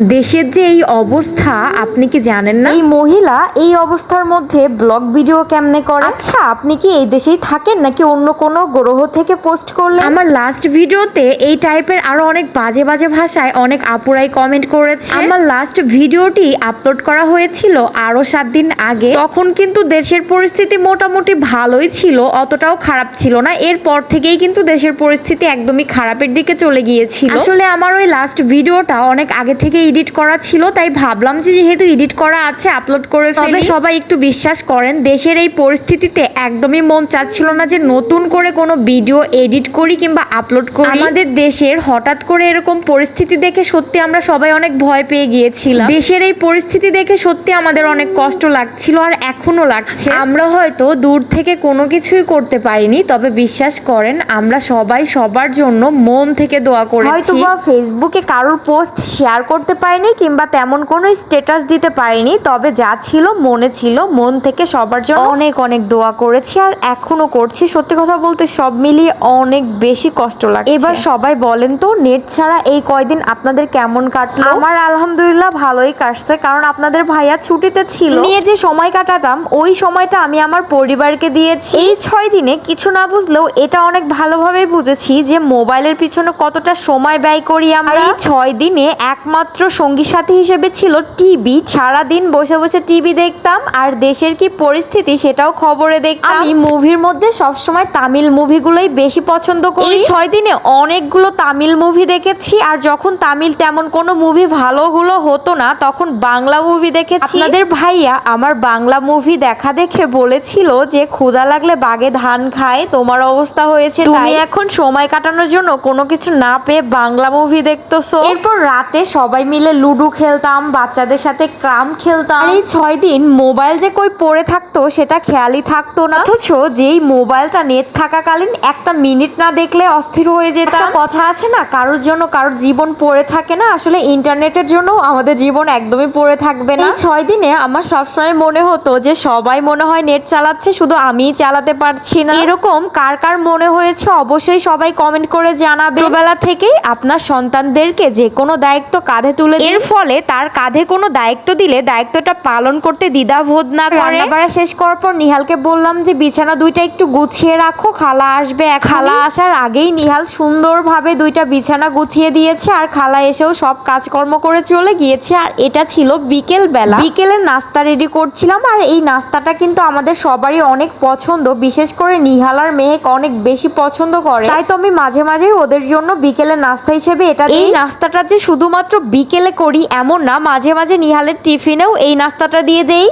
দেশের যে এই অবস্থা আপনি কি জানেন না? এই মহিলা এই অবস্থার মধ্যে ব্লগ ভিডিও কেমনে করে? আচ্ছা। আপনি কি এই দেশেই থাকেন নাকি অন্য কোনো গ্রহ থেকে পোস্ট করলেন? আমার লাস্ট ভিডিওতে এই টাইপের আরও অনেক বাজে বাজে ভাষায় অনেক আপুরাই কমেন্ট করেছে। আমার লাস্ট ভিডিওটি আপলোড করা হয়েছিল আরও সাত দিন আগে। তখন কিন্তু দেশের পরিস্থিতি মোটামুটি ভালোই ছিল অতটাও খারাপ ছিল না। এরপর থেকেই কিন্তু দেশের পরিস্থিতি একদমই খারাপের দিকে চলে গিয়েছিল। আসলে আমার ওই লাস্ট ভিডিওটা অনেক আগে থেকে এডিট করা ছিল তাই ভাবলাম যে যেহেতু এডিট করা আছে আপলোড করে তবে সবাই একটু বিশ্বাস করেন দেশের এই পরিস্থিতিতে একদমই মন চাচ্ছিল না যে নতুন করে কোনো ভিডিও এডিট করি কিংবা আপলোড করি। আমাদের দেশের হঠাৎ করে এরকম পরিস্থিতি দেখে সত্যি আমরা সবাই অনেক ভয় পেয়ে গিয়েছিলাম। দেশের এই পরিস্থিতি দেখে সত্যি আমাদের অনেক কষ্ট লাগছিল আর এখনও লাগছে। আমরা হয়তো দূর থেকে কোনো কিছুই করতে পারিনি তবে বিশ্বাস করেন আমরা সবাই সবার জন্য মন থেকে দোয়া করেছি। হয়তো বা ফেসবুকে কারোর পোস্ট শেয়ার করতে পারিনি কিংবা তেমন কোনো স্ট্যাটাস দিতে পারিনি তবে যা ছিল মনে ছিল মন থেকে সবার জন্য অনেক অনেক দোয়া করেছি আর এখনও করছি। সত্যি কথা বলতে সব মিলিয়ে অনেক বেশি কষ্ট লাগে এবার সবাই বলেন তো নেট ছাড়া এই কয়দিন আপনাদের কেমন কাটলো? আমার আলহামদুলিল্লাহ ভালোই কাটছে কারণ আপনাদের ভাইয়া ছুটিতে ছিল। নিয়ে যে সময় কাটাতাম ওই সময়টা আমি আমার পরিবারকে দিয়েছি। এই ছয় দিনে কিছু না বুঝলেও এটা অনেক ভালোভাবে বুঝেছি যে মোবাইলের পিছনে কতটা সময় ব্যয় করি আমরা। এই ছয় দিনে একমাত্র সঙ্গী সাথী হিসেবে ছিল টিভি। সারাদিন বসে বসে টিভি দেখতাম আর দেশের কি পরিস্থিতি সেটাও খবরে দেখতাম। আমি মুভির মধ্যে সবসময় তামিল মুভিগুলোই বেশি পছন্দ করি। এই ছয় দিনে অনেকগুলো তামিল মুভি দেখেছি আর যখন তামিল তেমন কোনো মুভি ভালোগুলো হতো না তখন বাংলা মুভি দেখেছি। আপনাদের ভাইয়া আমার বাংলা মুভি দেখা দেখে বলেছিল যে ক্ষুধা লাগলে বাগে ধান খায় তোমার অবস্থা হয়েছে তুমি এখন সময় কাটানোর জন্য কোনো কিছু না পেয়ে বাংলা মুভি দেখতেছো। এরপর রাতে সবাই মিলে লুডো খেলতাম বাচ্চাদের সাথে ক্রাম খেলতাম। এই ছয় দিন মোবাইল যে কই পড়ে থাকতো সেটা খেয়ালই থাকতো না। অথচ যেই মোবাইলটা নেট থাকাকালীন একটা মিনিট না দেখলে অস্থির হয়ে যেত কথা আছে না কারোর জন্য কারোর জীবন পড়ে থাকে না। আসলে ইন্টারনেটের জন্য আমাদের জীবন একদমই পড়ে থাকবে না। এই ছয় দিনে আমার সবসময় মনে হতো যে সবাই মনে হয় নেট চালাচ্ছে শুধু আমিই চালাতে পারছি না। এরকম কার কার মনে হয়েছে অবশ্যই সবাই কমেন্ট করে জানাবে। বেলা থেকেই আপনার সন্তানদেরকে যে কোনো দায়িত্ব কাঁধে তুলে এর ফলে তার কাঁধে কোনো দায়িত্ব দিলে দায়িত্বটা পালন করতে দ্বিধাবোধ না করে। রান্নাবাড়া শেষ করার পর নিহালকে বললাম যে বিছানা দুইটা একটু গুছিয়ে রাখো খালা আসবে খালা আসার আগেই নিহাল সুন্দরভাবে দুইটা বিছানা গুছিয়ে দিয়েছে আর খালা এসেও সব কাজকর্ম করে চলে গিয়েছে। আর এটা ছিল বিকেল বেলা বিকেলের নাস্তা রেডি করছিলাম আর এই নাস্তাটা কিন্তু আমাদের সবারই অনেক পছন্দ। বিশেষ করে নিহাল আর মেহেক অনেক বেশি পছন্দ করে। তাই তো আমি মাঝে মাঝে ওদের জন্য বিকেলের নাস্তা হিসেবে এটা এই নাস্তাটা যে শুধুমাত্র বিকেলে করি এমন না। মাঝে মাঝে নিহালের টিফিনেও এই নাস্তাটা দিয়ে দেই।